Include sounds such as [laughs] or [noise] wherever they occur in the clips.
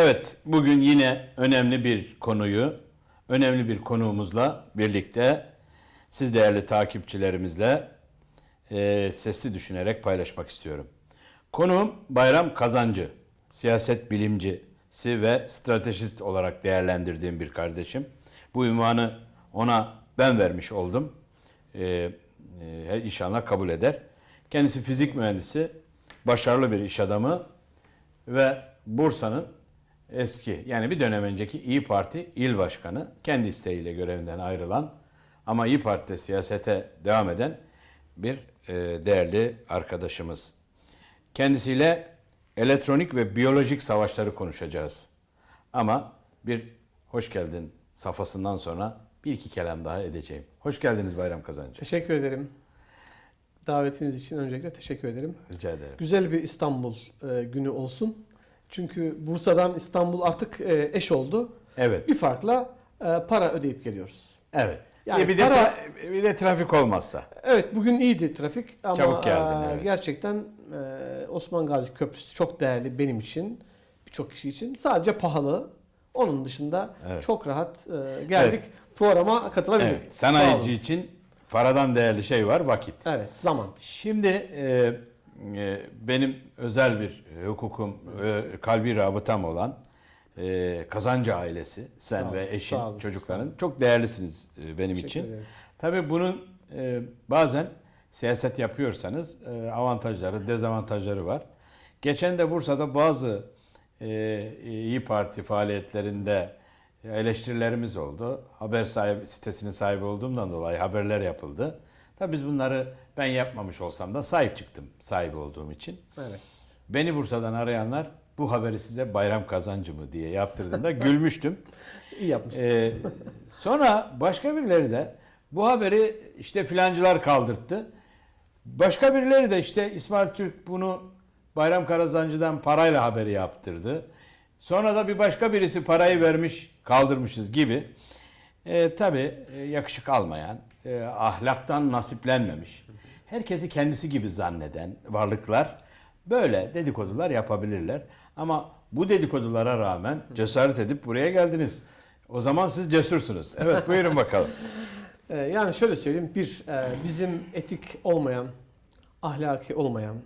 Evet, bugün yine önemli bir konuyu, önemli bir konuğumuzla birlikte siz değerli takipçilerimizle e, sesli düşünerek paylaşmak istiyorum. Konuğum Bayram Kazancı, siyaset bilimcisi ve stratejist olarak değerlendirdiğim bir kardeşim. Bu ünvanı ona ben vermiş oldum. E, e, inşallah kabul eder. Kendisi fizik mühendisi, başarılı bir iş adamı ve Bursa'nın eski yani bir dönem önceki İyi Parti il başkanı kendi isteğiyle görevinden ayrılan ama İyi Parti'de siyasete devam eden bir e, değerli arkadaşımız. Kendisiyle elektronik ve biyolojik savaşları konuşacağız. Ama bir hoş geldin safhasından sonra bir iki kelam daha edeceğim. Hoş geldiniz Bayram Kazancı. Teşekkür ederim. Davetiniz için öncelikle teşekkür ederim. Rica ederim. Güzel bir İstanbul e, günü olsun. Çünkü Bursa'dan İstanbul artık e, eş oldu. Evet. Bir farkla e, para ödeyip geliyoruz. Evet. Yani bir, de para- bir de trafik olmazsa. Evet bugün iyiydi trafik ama Çabuk geldin, e, evet. gerçekten e, Osman Gazi Köprüsü çok değerli benim için, birçok kişi için. Sadece pahalı. Onun dışında Evet. çok rahat e, geldik. Programa katılabildik. Evet. Sanayici için paradan değerli şey var vakit. Evet, zaman. Şimdi e, e, benim özel bir hukukum, e, kalbi rabıtam olan e, Kazancı ailesi, sen Sağ ve eşin, olun, çocukların çok değerlisiniz e, benim Teşekkür için. ederim. Tabii bunun e, bazen siyaset yapıyorsanız e, avantajları, dezavantajları var. Geçen de Bursa'da bazı e, İyi Parti faaliyetlerinde eleştirilerimiz oldu. Haber sahibi, sitesinin sahibi olduğumdan dolayı haberler yapıldı. Tabii biz bunları ben yapmamış olsam da sahip çıktım sahibi olduğum için. Evet. Beni Bursa'dan arayanlar bu haberi size bayram kazancı mı diye yaptırdığında [laughs] gülmüştüm. İyi yapmışsınız. Ee, sonra başka birileri de bu haberi işte filancılar kaldırttı. Başka birileri de işte İsmail Türk bunu Bayram Karazancı'dan parayla haberi yaptırdı. Sonra da bir başka birisi parayı vermiş kaldırmışız gibi. Ee, tabii e, yakışık almayan, e, ahlaktan nasiplenmemiş, herkesi kendisi gibi zanneden varlıklar böyle dedikodular yapabilirler. Ama bu dedikodulara rağmen cesaret edip buraya geldiniz. O zaman siz cesursunuz. Evet buyurun bakalım. Ee, [laughs] yani şöyle söyleyeyim, bir e, bizim etik olmayan, ahlaki olmayan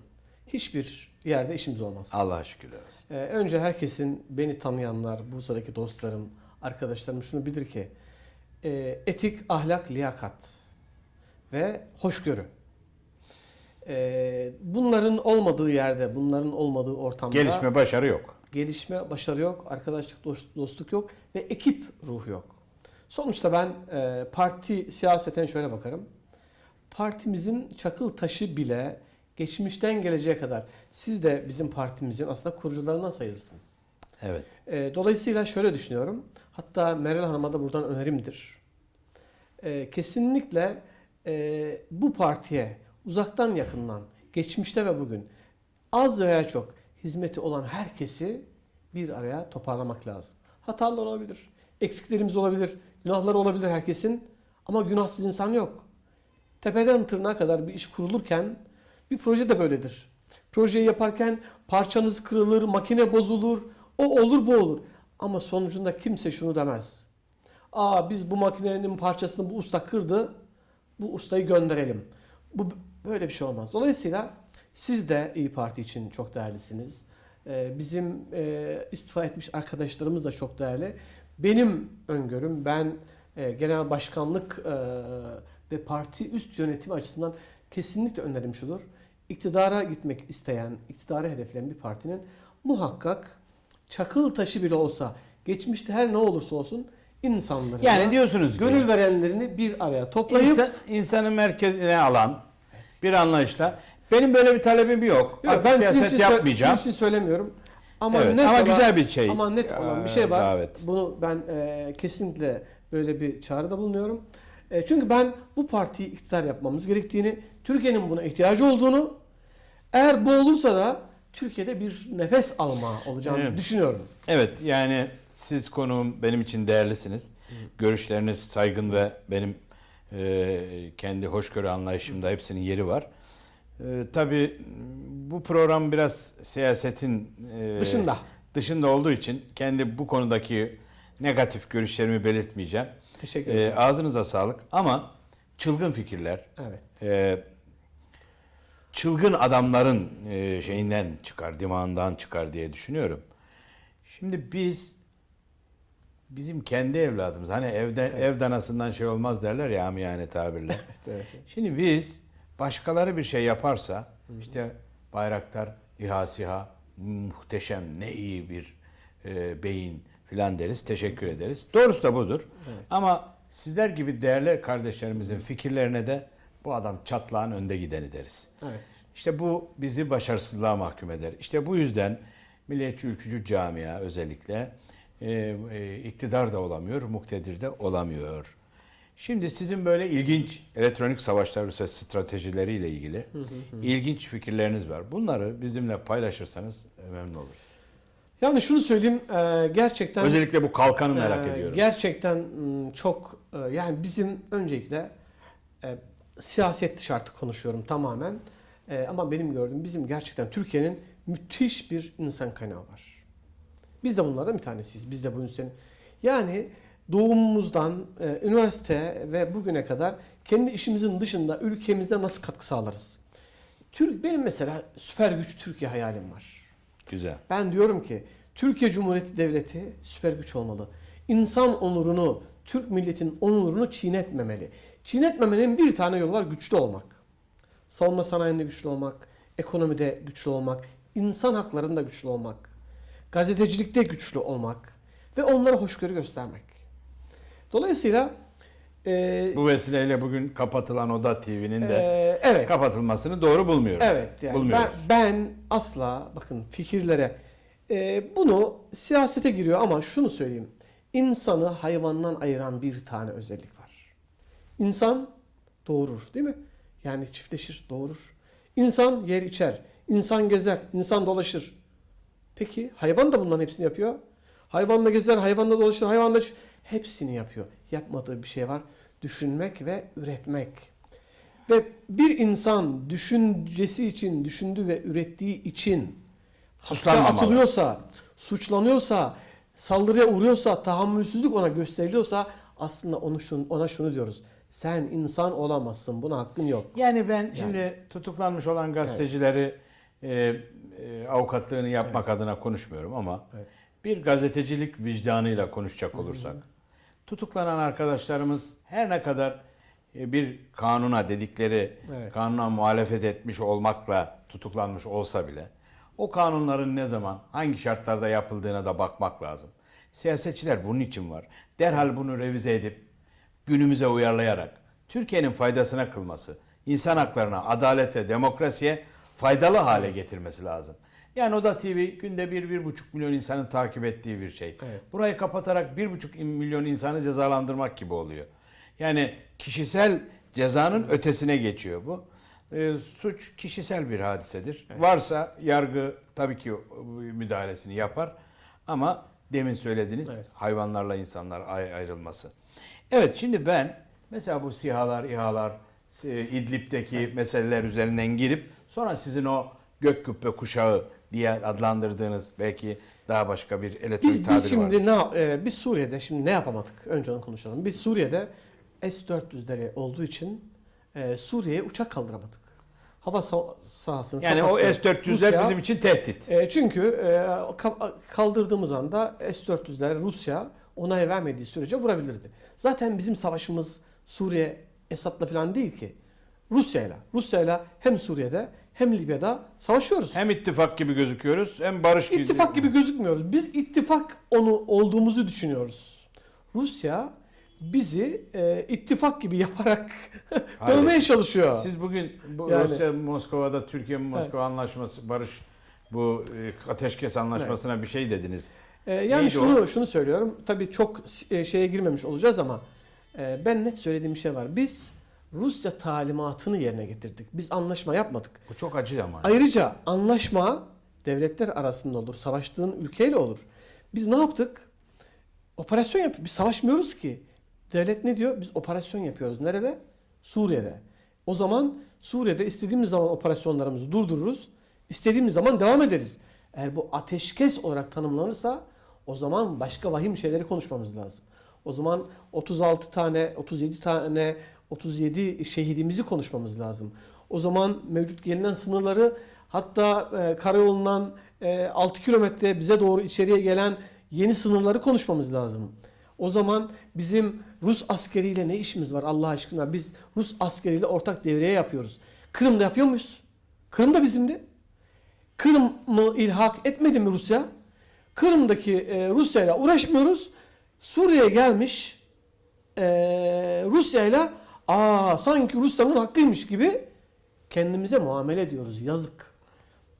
hiçbir yerde işimiz olmaz. Allah'a şükürler olsun. Önce herkesin beni tanıyanlar, Bursa'daki dostlarım, arkadaşlarım şunu bilir ki e, etik, ahlak, liyakat ve hoşgörü. Ee, bunların olmadığı yerde, bunların olmadığı ortamda Gelişme başarı yok. gelişme, başarı yok, arkadaşlık, dost- dostluk yok ve ekip ruhu yok. Sonuçta ben e, parti siyaseten şöyle bakarım. Partimizin çakıl taşı bile geçmişten geleceğe kadar siz de bizim partimizin aslında kurucularından sayılırsınız. Evet. E, dolayısıyla şöyle düşünüyorum. Hatta Meral Hanım'a da buradan önerimdir. E, kesinlikle e, bu partiye uzaktan yakından, geçmişte ve bugün az veya çok hizmeti olan herkesi bir araya toparlamak lazım. Hatalar olabilir, eksiklerimiz olabilir, günahları olabilir herkesin ama günahsız insan yok. Tepeden tırnağa kadar bir iş kurulurken bir proje de böyledir. Projeyi yaparken parçanız kırılır, makine bozulur, o olur bu olur. Ama sonucunda kimse şunu demez. Aa biz bu makinenin parçasını bu usta kırdı, bu ustayı gönderelim. Bu böyle bir şey olmaz. Dolayısıyla siz de İyi Parti için çok değerlisiniz. Ee, bizim e, istifa etmiş arkadaşlarımız da çok değerli. Benim öngörüm, ben e, genel başkanlık e, ve parti üst yönetimi açısından kesinlikle önerim şudur. İktidara gitmek isteyen, iktidarı hedefleyen bir partinin muhakkak çakıl taşı bile olsa, geçmişte her ne olursa olsun insanları Yani diyorsunuz ki gönül verenlerini bir araya toplayıp insan, insanı merkezine alan bir anlayışla benim böyle bir talebim yok. Yok, Artık ben sizin siyaset için, sö- yapmayacağım. sizin için söylemiyorum. Ama Evet, net ama olan, güzel bir şey. Ama net olan bir şey var. davet. Bunu ben e, kesinlikle böyle bir çağrıda bulunuyorum. E, çünkü ben bu partiyi iktidar yapmamız gerektiğini, Türkiye'nin buna ihtiyacı olduğunu, eğer bu olursa da Türkiye'de bir nefes alma olacağını Evet. düşünüyorum. Evet yani siz konuğum benim için değerlisiniz. Görüşleriniz saygın ve benim e, kendi hoşgörü anlayışımda hepsinin yeri var. E, tabii bu program biraz siyasetin e, Dışında. dışında olduğu için kendi bu konudaki negatif görüşlerimi belirtmeyeceğim. Teşekkür Ee, ederim. ağzınıza sağlık ama çılgın fikirler, Evet. e, çılgın adamların e, şeyinden çıkar, dimağından çıkar diye düşünüyorum. Şimdi biz bizim kendi evladımız hani evde ev danasından şey olmaz derler ya amiyane tabirle. [laughs] evet. Şimdi biz başkaları bir şey yaparsa işte Bayraktar İHA SİHA muhteşem ne iyi bir e, beyin filan deriz. Teşekkür ederiz. Doğrusu da budur. Ama sizler gibi değerli kardeşlerimizin fikirlerine de bu adam çatlağın önde gideni deriz. Evet. İşte bu bizi başarısızlığa mahkum eder. İşte bu yüzden milliyetçi ülkücü camia özellikle e, e, iktidar da olamıyor, muktedir de olamıyor. Şimdi sizin böyle ilginç elektronik savaşlar ve stratejileriyle ilgili ilginç fikirleriniz var. Bunları bizimle paylaşırsanız memnun oluruz. Yani şunu söyleyeyim e, gerçekten Özellikle bu kalkanı merak e, ediyorum. Gerçekten m, çok e, yani bizim öncelikle siyaset dışı artık konuşuyorum tamamen. E, ama benim gördüğüm bizim gerçekten Türkiye'nin müthiş bir insan kaynağı var. Biz de bunlardan bir tanesiyiz. Biz de bu insan. Yani doğumumuzdan e, üniversite ve bugüne kadar kendi işimizin dışında ülkemize nasıl katkı sağlarız? Türk benim mesela süper güç Türkiye hayalim var. Güzel. Ben diyorum ki Türkiye Cumhuriyeti Devleti süper güç olmalı. İnsan onurunu, Türk milletinin onurunu çiğnetmemeli. Çiğnetmemenin bir tane yolu var güçlü olmak. Savunma sanayinde güçlü olmak, ekonomide güçlü olmak, insan haklarında güçlü olmak, gazetecilikte güçlü olmak ve onlara hoşgörü göstermek. Dolayısıyla e, Bu vesileyle bugün kapatılan Oda TV'nin de e, evet. kapatılmasını doğru bulmuyorum. Evet yani ben, Bulmuyoruz. ben asla bakın fikirlere e, bunu siyasete giriyor ama şunu söyleyeyim. İnsanı hayvandan ayıran bir tane özellik var. İnsan doğurur değil mi? Yani çiftleşir, doğurur. İnsan yer içer, insan gezer, insan dolaşır. Peki hayvan da bunların hepsini yapıyor. Hayvanla gezer, hayvanla dolaşır, hayvanla hepsini yapıyor. Yapmadığı bir şey var. Düşünmek ve üretmek. Ve bir insan düşüncesi için, düşündüğü ve ürettiği için hapse atılıyorsa, suçlanıyorsa, saldırıya uğruyorsa, tahammülsüzlük ona gösteriliyorsa aslında onu şunu, ona şunu diyoruz. Sen insan olamazsın. Buna hakkın yok. Yani ben şimdi tutuklanmış olan gazetecileri e, e, avukatlığını yapmak adına konuşmuyorum ama Evet. bir gazetecilik vicdanıyla konuşacak olursak tutuklanan arkadaşlarımız her ne kadar e, bir kanuna dedikleri Evet. kanuna muhalefet etmiş olmakla tutuklanmış olsa bile o kanunların ne zaman hangi şartlarda yapıldığına da bakmak lazım. Siyasetçiler bunun için var. Derhal bunu revize edip günümüze uyarlayarak Türkiye'nin faydasına kılması, insan haklarına, adalete, demokrasiye faydalı hale getirmesi lazım. Yani Oda TV günde 1-1,5 milyon insanın takip ettiği bir şey. Evet. Burayı kapatarak 1,5 milyon insanı cezalandırmak gibi oluyor. Yani kişisel cezanın ötesine geçiyor bu. Ee, suç kişisel bir hadisedir. Varsa yargı tabii ki müdahalesini yapar. Ama demin söylediğiniz Evet. hayvanlarla insanlar ay- ayrılması. Evet şimdi ben mesela bu sihalar, İHA'lar, e, İdlib'deki meseleler üzerinden girip sonra sizin o gök kubbe kuşağı diye adlandırdığınız belki daha başka bir elektronik Biz, tabir biz şimdi var. ne e, biz Suriye'de şimdi ne yapamadık? Önce onu konuşalım. Biz Suriye'de S-400'leri olduğu için e, Suriye'ye uçak kaldıramadık. Hava sa- sahasını Yani o kapattı. S-400'ler Rusya- bizim için tehdit. E, çünkü e, ka- kaldırdığımız anda S-400'ler Rusya onay vermediği sürece vurabilirdi. Zaten bizim savaşımız Suriye Esad'la falan değil ki. Rusya'yla. Rusya'yla hem Suriye'de hem Libya'da savaşıyoruz. Hem ittifak gibi gözüküyoruz hem barış gibi. İttifak gibi gözükmüyoruz. Biz ittifak onu olduğumuzu düşünüyoruz. Rusya bizi e, ittifak gibi yaparak [laughs] dövmeye çalışıyor. Siz bugün bu Yani- Rusya Moskova'da Türkiye Moskova anlaşması barış bu e, ateşkes anlaşmasına bir şey dediniz. E, yani Neydi şunu şunu söylüyorum. Tabii çok e, şeye girmemiş olacağız ama e, ben net söylediğim bir şey var. Biz Rusya talimatını yerine getirdik. Biz anlaşma yapmadık. Bu çok acı ama. Ayrıca anlaşma devletler arasında olur. Savaştığın ülkeyle olur. Biz ne yaptık? Operasyon yap. Biz savaşmıyoruz ki. Devlet ne diyor? Biz operasyon yapıyoruz. Nerede? Suriye'de. O zaman Suriye'de istediğimiz zaman operasyonlarımızı durdururuz. İstediğimiz zaman devam ederiz. Eğer bu ateşkes olarak tanımlanırsa o zaman başka vahim şeyleri konuşmamız lazım. O zaman 36 tane, 37 tane, 37 şehidimizi konuşmamız lazım. O zaman mevcut gelinen sınırları hatta e, karayolundan e, 6 kilometre bize doğru içeriye gelen yeni sınırları konuşmamız lazım. O zaman bizim Rus askeriyle ne işimiz var Allah aşkına? Biz Rus askeriyle ortak devreye yapıyoruz. Kırım'da yapıyor muyuz? Kırım da bizimdi. Kırım'ı ilhak etmedi mi Rusya? Kırım'daki e, Rusya'yla uğraşmıyoruz. Suriye'ye gelmiş e, Rusya'yla aa sanki Rusya'nın hakkıymış gibi kendimize muamele ediyoruz. Yazık.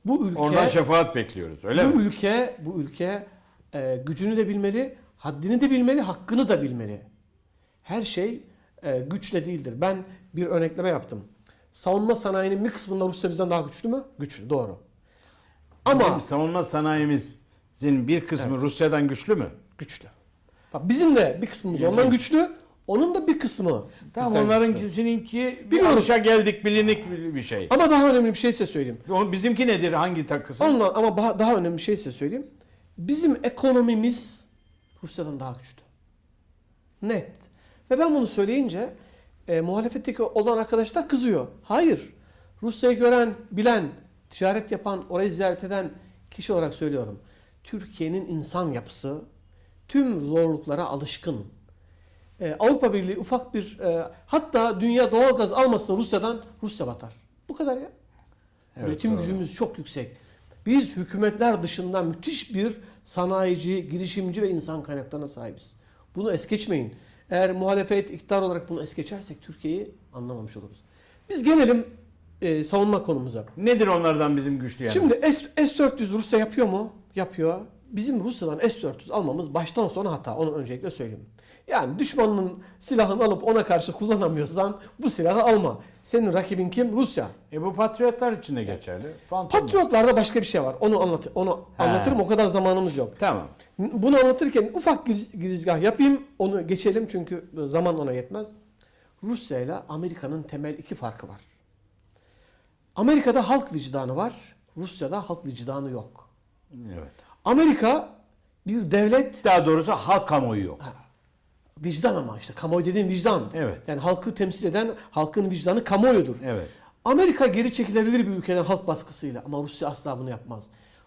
Bu ülke Oradan şefaat bekliyoruz öyle bu mi? ülke bu ülke e, gücünü de bilmeli, haddini de bilmeli, hakkını da bilmeli. Her şey e, güçle değildir. Ben bir örnekleme yaptım. Savunma sanayinin bir kısmında Rusya bizden daha güçlü mü? Güçlü, doğru. Ama Bizim savunma sanayimizin bir kısmı Rusya'dan güçlü mü? güçlü. Bak bizim de bir kısmımız ondan güçlü, onun da bir kısmı Tamam onların bir Biliyoruz. alışa geldik bilinik bir şey. Ama daha önemli bir şey size söyleyeyim. O- Bizimki nedir hangi takısı? Ondan, ama daha, daha önemli bir şey size söyleyeyim. Bizim ekonomimiz Rusya'dan daha güçlü. Net. Ve ben bunu söyleyince e, muhalefetteki olan arkadaşlar kızıyor. Hayır. Rusya'yı gören, bilen, ticaret yapan, orayı ziyaret eden kişi olarak söylüyorum. Türkiye'nin insan yapısı tüm zorluklara alışkın. E, Avrupa Birliği ufak bir e, hatta dünya doğalgaz almasın Rusya'dan Rusya batar. Bu kadar ya. Evet, Üretim doğru. gücümüz çok yüksek. Biz hükümetler dışında müthiş bir sanayici, girişimci ve insan kaynaklarına sahibiz. Bunu es geçmeyin. Eğer muhalefet, iktidar olarak bunu es geçersek Türkiye'yi anlamamış oluruz. Biz gelelim e, savunma konumuza. Nedir onlardan bizim güçlü yanımız? Şimdi S, S-400 Rusya yapıyor mu? Yapıyor. Bizim Rusya'dan S-400 almamız baştan sona hata. Onu öncelikle söyleyeyim. Yani düşmanın silahını alıp ona karşı kullanamıyorsan bu silahı alma. Senin rakibin kim? Rusya. E bu patriotlar için de geçerli. Fantom. Patriotlarda başka bir şey var. Onu anlat onu He. anlatırım. O kadar zamanımız yok. Tamam. Bunu anlatırken ufak giriz- girizgah yapayım. Onu geçelim çünkü zaman ona yetmez. Rusya ile Amerika'nın temel iki farkı var. Amerika'da halk vicdanı var. Rusya'da halk vicdanı yok. Evet. Amerika bir devlet Daha doğrusu halk kamuoyu yok. vicdan ama işte kamuoyu dediğin vicdan. Evet. Yani halkı temsil eden halkın vicdanı kamuoyudur. Evet. Amerika geri çekilebilir bir ülkeden halk baskısıyla ama Rusya asla bunu yapmaz.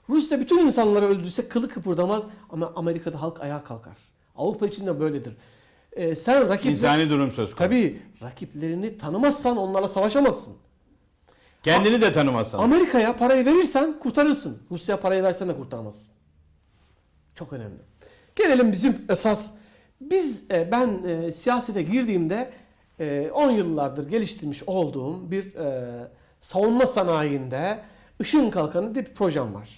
Rusya bütün insanları öldürse kılı kıpırdamaz ama Amerika'da halk ayağa kalkar. Avrupa için de böyledir. Ee, sen rakip İnsani durum söz konusu. tabii rakiplerini tanımazsan onlarla savaşamazsın. Kendini de tanımazsan. Amerika'ya parayı verirsen kurtarırsın. Rusya'ya parayı versen de kurtaramazsın. Çok önemli. Gelelim bizim esas. Biz e, ben e, siyasete girdiğimde e, 10 yıllardır geliştirmiş olduğum bir e, savunma sanayinde ışın kalkanı diye bir projem var.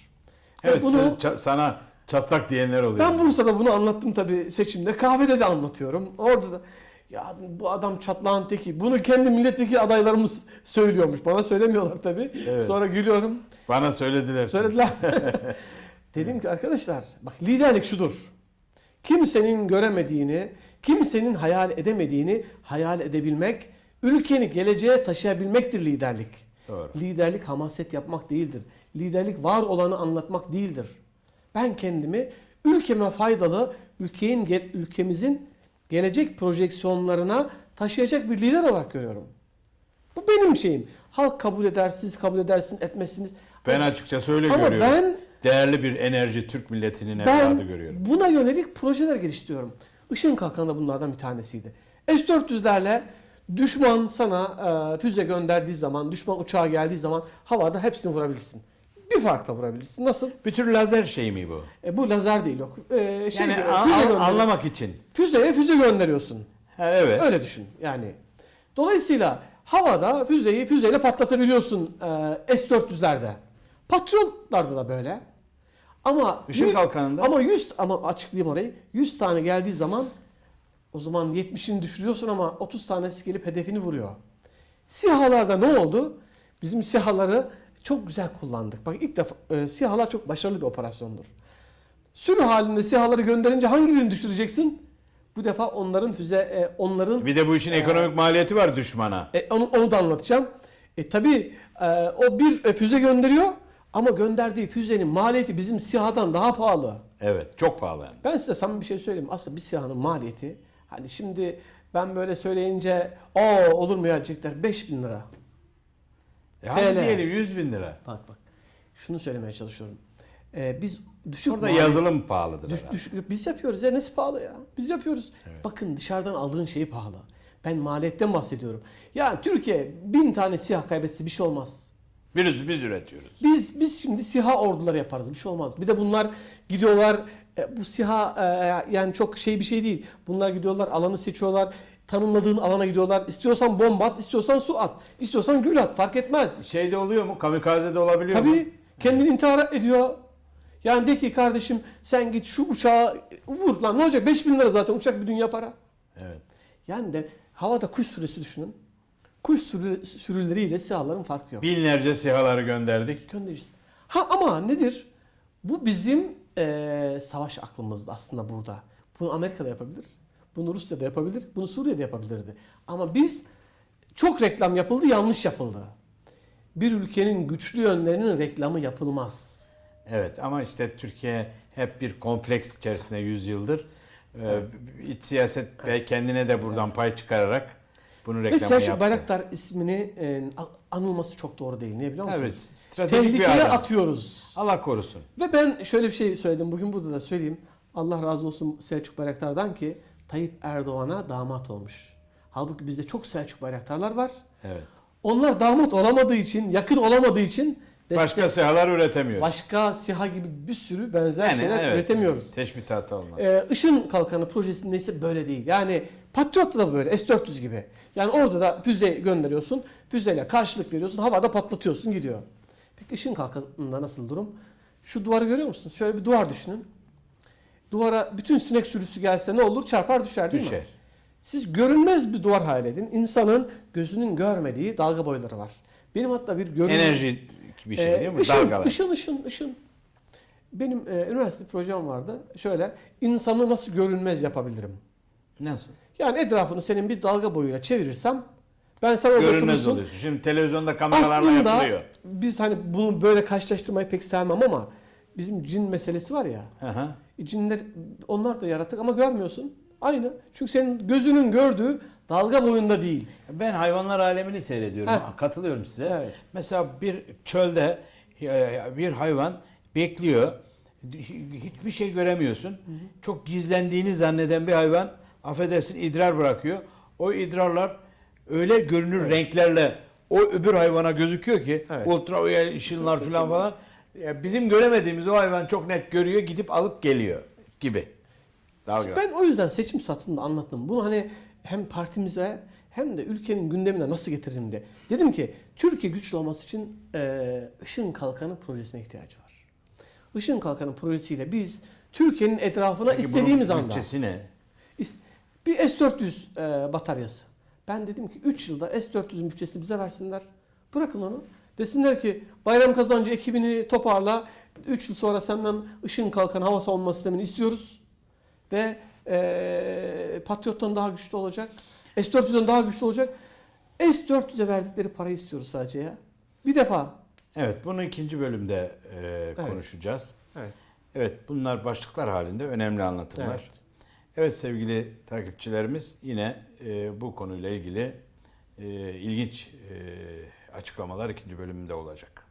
Ve evet bunu ça- sana çatlak diyenler oluyor. ben Bursa'da bunu anlattım tabii seçimde. Kahvede de anlatıyorum. Orada da ya bu adam çatlağın teki. Bunu kendi milletvekili adaylarımız söylüyormuş. Bana söylemiyorlar tabii. Evet. Sonra gülüyorum. Bana söylediler. Söylediler. [laughs] Dedim ki arkadaşlar bak liderlik şudur. Kimsenin göremediğini, kimsenin hayal edemediğini hayal edebilmek, ülkeni geleceğe taşıyabilmektir liderlik. Doğru. Liderlik hamaset yapmak değildir. Liderlik var olanı anlatmak değildir. Ben kendimi ülkeme faydalı, ülkenin ülkemizin gelecek projeksiyonlarına taşıyacak bir lider olarak görüyorum. Bu benim şeyim. Halk kabul eder, siz kabul edersiniz, etmezsiniz. Ben açıkçası öyle Ama görüyorum. ben Değerli bir enerji Türk milletinin evladı ben görüyorum. buna yönelik projeler geliştiriyorum. Işın Kalkanı da bunlardan bir tanesiydi. S-400'lerle düşman sana e, füze gönderdiği zaman, düşman uçağa geldiği zaman havada hepsini vurabilirsin. Bir farkla vurabilirsin. Nasıl? Bir tür lazer şey mi bu? E, bu lazer değil yok. E, şey, Yani a- füze a- anlamak için. Füzeye füze gönderiyorsun. Ha, evet. Öyle düşün yani. Dolayısıyla havada füzeyi füzeyle patlatabiliyorsun e, S-400'lerde. Patriotlarda da böyle. Ama Işın yü- kalkanında? Ama 100 ama açıklayayım orayı. 100 tane geldiği zaman o zaman 70'ini düşürüyorsun ama 30 tanesi gelip hedefini vuruyor. SİHA'larda ne oldu? Bizim SİHA'ları çok güzel kullandık. Bak ilk defa e, SİHA'lar çok başarılı bir operasyondur. Sürü halinde SİHA'ları gönderince hangi birini düşüreceksin? Bu defa onların füze e, onların Bir de bu işin ekonomik maliyeti var düşmana. e, onu, onu da anlatacağım. E tabi o bir e, füze gönderiyor Ama gönderdiği füzenin maliyeti bizim SİHA'dan daha pahalı. Evet, çok pahalı hem. Ben size samimi bir şey söyleyeyim. Aslında bir SİHA'nın maliyeti hani şimdi ben böyle söyleyince o olur mu ya diyecekler 5000 lira. E hadi TL. diyelim 100 bin lira. Bak bak. Şunu söylemeye çalışıyorum. Ee, biz düşük Orada maliyet- yazılım pahalıdır Düş, herhalde. düşük, biz yapıyoruz ya nesi pahalı ya? Biz yapıyoruz. Bakın dışarıdan aldığın şey pahalı. Ben maliyetten bahsediyorum. Yani Türkiye bin tane siyah kaybetse bir şey olmaz. Biz, biz üretiyoruz. Biz biz şimdi siha orduları yaparız bir şey olmaz. Bir de bunlar gidiyorlar e, bu siha e, yani çok şey bir şey değil. Bunlar gidiyorlar alanı seçiyorlar. Tanımladığın alana gidiyorlar. İstiyorsan bomba at, istiyorsan su at, istiyorsan gül at fark etmez. Şeyde oluyor mu? Kamikaze'de olabiliyor mu? Tabii kendini intihar ediyor. Yani de ki kardeşim sen git şu uçağı vur lan ne olacak 5000 lira zaten uçak bir dünya para. Evet. Yani de havada kuş sürüsü düşünün. Kuş sürü, sürüleriyle SİHA'ların farkı yok. Binlerce SİHA'ları gönderdik. Göndeririz. Ha ama nedir? Bu bizim eee, savaş aklımızda aslında burada. Bunu Amerika'da yapabilir. Bunu Rusya'da yapabilir. Bunu Suriye'de yapabilirdi. Ama biz çok reklam yapıldı, yanlış yapıldı. Bir ülkenin güçlü yönlerinin reklamı yapılmaz. Evet ama işte Türkiye hep bir kompleks içerisinde 100 yıldır. Ee, iç siyaset ve kendine de buradan pay çıkararak bunu Ve reklamını Selçuk yaptı. Bayraktar ismini e, anılması çok doğru değil. Ne biliyor musunuz? Evet, stratejik bir Tehlikeye adam. atıyoruz. Allah korusun. Ve ben şöyle bir şey söyledim. Bugün burada da söyleyeyim. Allah razı olsun Selçuk Bayraktar'dan ki Tayyip Erdoğan'a damat olmuş. Halbuki bizde çok Selçuk Bayraktarlar var. Evet. Onlar damat olamadığı için, yakın olamadığı için destek- Başka SİHA'lar üretemiyor. başka SİHA gibi bir sürü benzer Yani şeyler evet, üretemiyoruz. Teşbihatı olmaz. Ee, Işın Kalkanı projesinde ise böyle değil. Yani Patriot'ta da böyle S-400 gibi. Yani orada da füze gönderiyorsun. Füzeyle karşılık veriyorsun. Havada patlatıyorsun gidiyor. Peki Işın Kalkanı'nda nasıl durum? Şu duvarı görüyor musunuz? Şöyle bir duvar düşünün. Duvara bütün sinek sürüsü gelse ne olur? Çarpar düşer değil mi? Düşer. Siz görünmez bir duvar hayal edin. İnsanın gözünün görmediği dalga boyları var. Benim hatta bir görünmez... Enerji bir şey Ee, değil mi? ışın, Dalgalar. ışın, ışın, ışın. Benim e, üniversite projem vardı. Şöyle, insanı nasıl görünmez yapabilirim? Nasıl? Yani etrafını senin bir dalga boyuyla çevirirsem, ben sen orada Görünmez oturursun. oluyorsun. Şimdi televizyonda kameralarla Aslında yapılıyor. biz hani bunu böyle karşılaştırmayı pek sevmem ama bizim cin meselesi var ya. Aha. Cinler, onlar da yaratık ama görmüyorsun. Aynı. Çünkü senin gözünün gördüğü dalga boyunda değil. Ben hayvanlar alemini seyrediyorum. Ha. Katılıyorum size. Evet. Mesela bir çölde e, bir hayvan bekliyor. Hiçbir şey göremiyorsun. Çok gizlendiğini zanneden bir hayvan affedersin idrar bırakıyor. O idrarlar öyle görünür renklerle o öbür hayvana gözüküyor ki Evet. ultraviyole ışınlar falan falan. Ya bizim göremediğimiz o hayvan çok net görüyor, gidip alıp geliyor gibi. Dalga. Ben o yüzden seçim satında anlattım. Bunu hani hem partimize hem de ülkenin gündemine nasıl getiririm diye. Dedim ki Türkiye güçlü olması için e, Işın Kalkanı projesine ihtiyacı var. Işın Kalkanı projesiyle biz Türkiye'nin etrafına Peki istediğimiz bunun anda bütçesi ne? bir S-400 e, bataryası. Ben dedim ki 3 yılda S-400'ün bütçesi bize versinler. Bırakın onu. Desinler ki bayram kazancı ekibini toparla. 3 yıl sonra senden Işın Kalkanı hava savunma sistemini istiyoruz. Ve e, Patriot'tan daha güçlü olacak. S-400'den daha güçlü olacak. S-400'e verdikleri parayı istiyoruz sadece ya. Bir defa. Evet, bunu ikinci bölümde e, konuşacağız. Evet. Evet, bunlar başlıklar halinde önemli anlatımlar. Evet. Evet, sevgili takipçilerimiz yine e, bu konuyla ilgili e, ilginç e, açıklamalar ikinci bölümünde olacak.